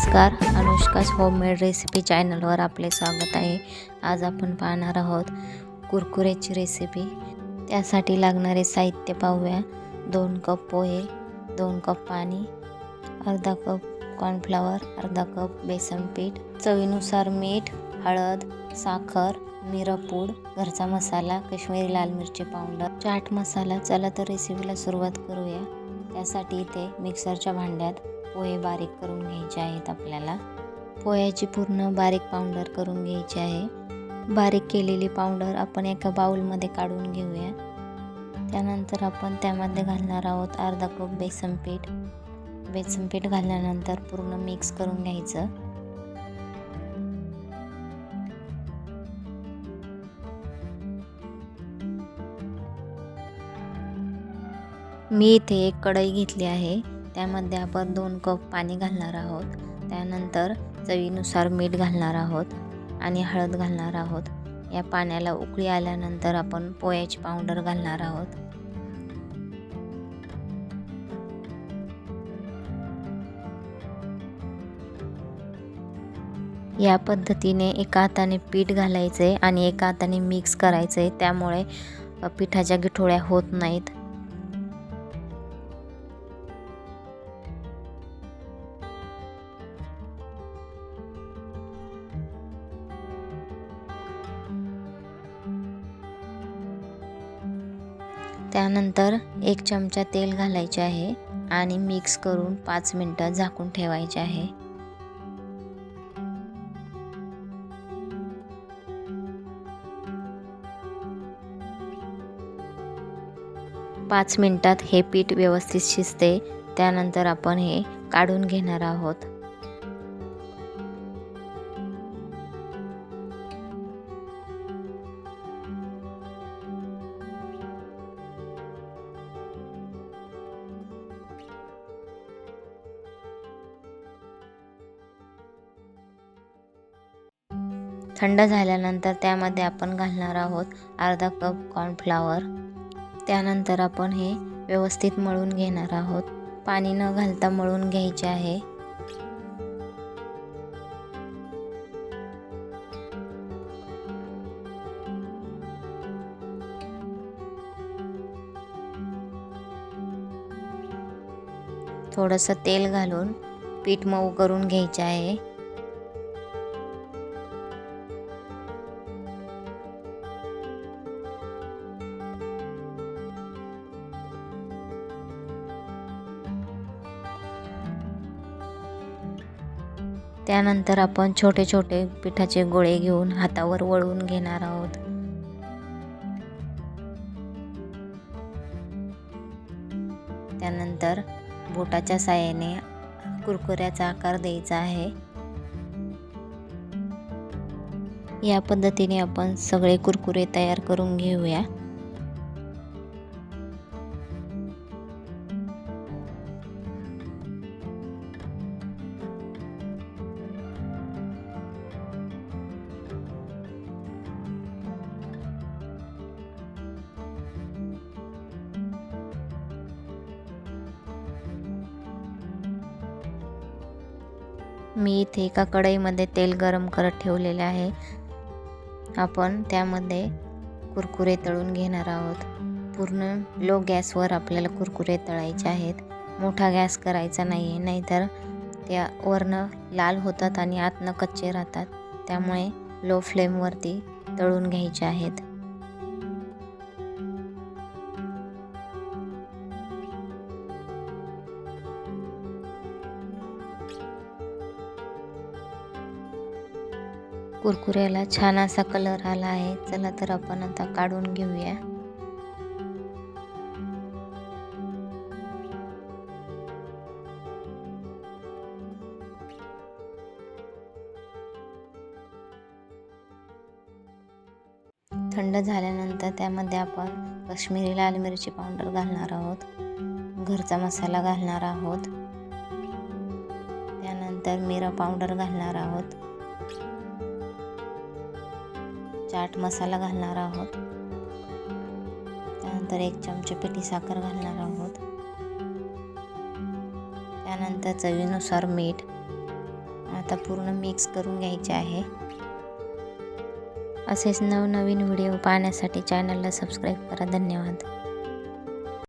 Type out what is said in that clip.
नमस्कार अनुष्काच homemade recipe चॅनलवर आपले स्वागत आहे. आज आपण पाहणार आहोत कुरकुरेची रेसिपी त्यासाठी लागणारे साहित्य पाहूया. दोन कप पोहे दोन कप पाणी अर्धा कप कॉर्नफ्लॉवर अर्धा कप बेसन पीठ. चवीनुसार मीठ हळद साखर मिरपूड घरचा मसाला काश्मीरी लाल मिरची पावडर चाट मसाला. चला तर रेसिपीला सुरुवात करूया. त्यासाठी इथे मिक्सरच्या भांड्यात पोहे बारीक करून घ्यायचे आहेत आपल्याला. पोह्याची पूर्ण बारीक पावडर करून घ्यायची आहे. बारीक केलेली पावडर आपण एका बाउलमध्ये काढून घेऊया. त्यानंतर आपण त्यामध्ये घालणार आहोत अर्धा कप बेसन पीठ. बेसन पीठ घातल्यानंतर पूर्ण मिक्स करून घ्यायचं. मी इथे एक कढई घेतली आहे. त्यामध्ये आपण दोन कप पाणी घालणार आहोत. त्यानंतर चवीनुसार मीठ घालणार आहोत आणि हळद घालणार आहोत. या पाण्याला उकळी आल्यानंतर आपण पोह्याची पावडर घालणार आहोत. या पद्धतीने एका हाताने पीठ घालायचे आहे आणि एका हाताने मिक्स करायचं. आहे त्यामुळे पिठाच्या गिठोळ्या होत नाहीत. त्यानंतर एक चमचा तेल घालायचे आहे आणि मिक्स करून पाच मिनटं झाकून ठेवायचे आहे. पाच मिनटात हे पीठ व्यवस्थित शिजते. त्यानंतर आपण हे काढून घेणार आहोत. थंड झाल्यानंतर त्यामध्ये आपण घालणार आहोत अर्धा कप कॉर्नफ्लावर त्यानंतर आपण हे व्यवस्थित मळून घेणार आहोत. पाणी न घालता मळून घ्यायचे आहे. थोडंसं तेल घालून पीठ मऊ करून घ्यायचे आहे. त्यानंतर आपण छोटे छोटे पिठाचे गोळे घेऊन हातावर वळवून घेणार आहोत. त्यानंतर बोटाच्या साह्याने कुरकुऱ्याचा आकार द्यायचा आहे. या पद्धतीने आपण सगळे कुरकुरे तयार करून घेऊया. मी इथे एका कढईमध्ये तेल गरम करत ठेवलेले आहे. आपण त्यामध्ये कुरकुरे तळून घेणार आहोत. पूर्ण लो गॅसवर आपल्याला कुरकुरे तळायचे आहेत. मोठा गॅस करायचा नाही आहे नाहीतर त्या वरनं लाल होतात आणि आतनं कच्चे राहतात. त्यामुळे लो फ्लेमवरती तळून घ्यायचे आहेत. कुरकुऱ्याला छान असा कलर आला आहे. चला तर आपण आता काढून घेऊया. थंड झाल्यानंतर त्यामध्ये आपण काश्मीरी लाल मिरची पावडर घालणार आहोत. घरचा मसाला घालणार आहोत. त्यानंतर मिरा पावडर घालणार आहोत. चाट मसाला घालणार आहोत. त्यानंतर एक चमचे पिठी साखर घालणार आहोत. त्यानंतर चवीनुसार मीठ आता पूर्ण मिक्स करून घ्यायचे आहे. असेच नवनवीन व्हिडिओ पाहण्यासाठी चॅनलला सबस्क्राईब करा. धन्यवाद.